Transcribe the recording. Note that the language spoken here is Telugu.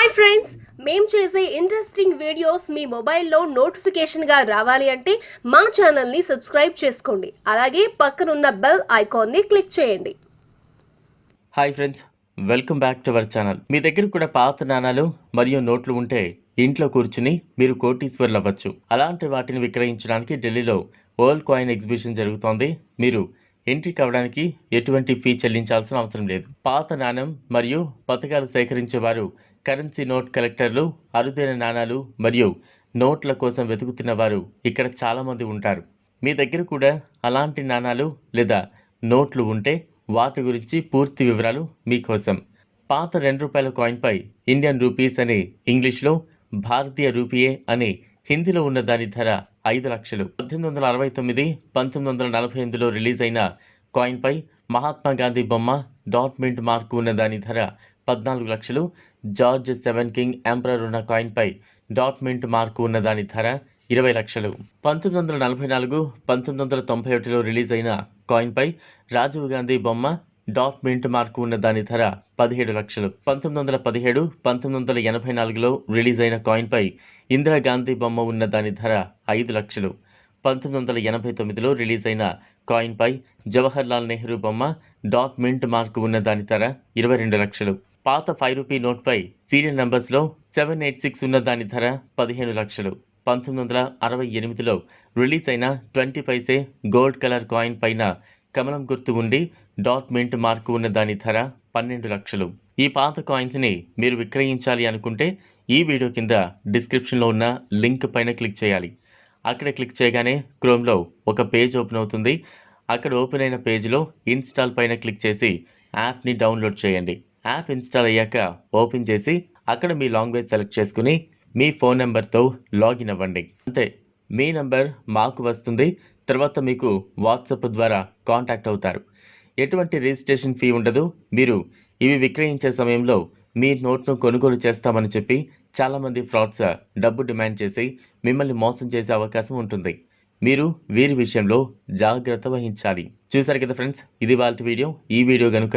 హాయ్ ఫ్రెండ్స్ మేము చేసే ఇంట్రెస్టింగ్ వీడియోస్ మీ మొబైల్లో నోటిఫికేషన్గా రావాలి అంటే మా ఛానల్ని సబ్స్క్రైబ్ చేసుకోండి. అలాగే పక్కనున్న బెల్ ఐకాన్ని క్లిక్ చేయండి. Hi friends welcome back to our channel మీ దగ్గర కూడా పాత నాణాలు మరియు నోట్లు ఉంటే ఇంట్లో కూర్చుని మీరు కోటీశ్వర్లు అవ్వచ్చు. అలాంటి వాటిని విక్రయించడానికి ఢిల్లీలో వరల్డ్ కాయిన్ ఎగ్జిబిషన్ జరుగుతోంది. మీరు ఎంట్రీ కావడానికి ఎటువంటి ఫీ చెల్లించాల్సిన అవసరం లేదు. పాత నాణం మరియు పథకాలు సేకరించేవారు కరెన్సీ నోట్ కలెక్టర్లు అరుదైన నాణాలు మరియు నోట్ల కోసం వెతుకుతున్న వారు ఇక్కడ చాలామంది ఉంటారు. మీ దగ్గర కూడా అలాంటి నాణాలు లేదా నోట్లు ఉంటే వాటి గురించి పూర్తి వివరాలు మీకోసం పాత రెండు రూపాయల కాయిన్పై ఇండియన్ రూపీస్ అని ఇంగ్లీష్లో భారతీయ రూపీయే అని హిందీలో ఉన్న దాని ధర ఐదు లక్షలు. పద్దెనిమిది వందల అరవై తొమ్మిది పంతొమ్మిది వందల నలభై ఎనిమిదిలో రిలీజ్ అయిన కాయిన్పై మహాత్మా గాంధీ బొమ్మ డాట్ మింట్ మార్కు ఉన్న దాని ధర పద్నాలుగు లక్షలు. జార్జ్ సెవెన్ కింగ్ ఎంపరర్ ఉన్న కాయిన్పై డాట్ మింట్ మార్కు ఉన్న దాని ధర ఇరవై లక్షలు. పంతొమ్మిది వందల నలభై నాలుగు పంతొమ్మిది వందల తొంభై ఒకటిలో రిలీజ్ అయిన కాయిన్పై రాజీవ్ గాంధీ బొమ్మ డాట్ మింట్ మార్కు ఉన్న దాని ధర పదిహేడు లక్షలు. పంతొమ్మిది వందల పదిహేడు పంతొమ్మిది వందల ఎనభై నాలుగులో రిలీజ్ అయిన కాయిన్పై ఇందిరాగాంధీ బొమ్మ ఉన్న దాని ధర ఐదు లక్షలు. పంతొమ్మిది వందల ఎనభై తొమ్మిదిలో రిలీజ్ అయిన కాయిన్పై జవహర్ లాల్ నెహ్రూ బొమ్మ డాట్ మింట్ మార్కు ఉన్న దాని ధర ఇరవై రెండు లక్షలు. పాత ఫైవ్ రూపీ నోట్పై సీరియల్ నంబర్స్లో సెవెన్ ఎయిట్ సిక్స్ ఉన్న దాని ధర పదిహేను లక్షలు. పంతొమ్మిది వందల అరవై ఎనిమిదిలో రిలీజ్ అయిన twenty paise gold colour coin పైన కమలం గుర్తు ఉండి డాట్ మింట్ మార్కు ఉన్న దాని ధర పన్నెండు లక్షలు. ఈ పాత కాయిన్స్ని మీరు విక్రయించాలి అనుకుంటే ఈ వీడియో కింద డిస్క్రిప్షన్లో ఉన్న లింక్ పైన క్లిక్ చేయాలి. అక్కడ క్లిక్ చేయగానే క్రోమ్లో ఒక పేజ్ ఓపెన్ అవుతుంది. అక్కడ ఓపెన్ అయిన పేజ్లో ఇన్స్టాల్ పైన క్లిక్ చేసి యాప్ని డౌన్లోడ్ చేయండి. యాప్ ఇన్స్టాల్ అయ్యాక ఓపెన్ చేసి అక్కడ మీ లాంగ్వేజ్ సెలెక్ట్ చేసుకుని మీ ఫోన్ నెంబర్తో లాగిన్ అవ్వండి. అంతే మీ నెంబర్ మాకు వస్తుంది తర్వాత మీకు వాట్సాప్ ద్వారా కాంటాక్ట్ అవుతారు. ఎటువంటి రిజిస్ట్రేషన్ ఫీ ఉండదు మీరు ఇవి విక్రయించే సమయంలో మీ నోట్ను కొనుగోలు చేస్తామని చెప్పి చాలామంది ఫ్రాడ్స్ డబ్బు డిమాండ్ చేసి మిమ్మల్ని మోసం చేసే అవకాశం ఉంటుంది. మీరు వీరి విషయంలో జాగ్రత్త వహించాలి. చూసారు కదా ఫ్రెండ్స్ ఇది వాళ్ళ వీడియో. ఈ వీడియో కనుక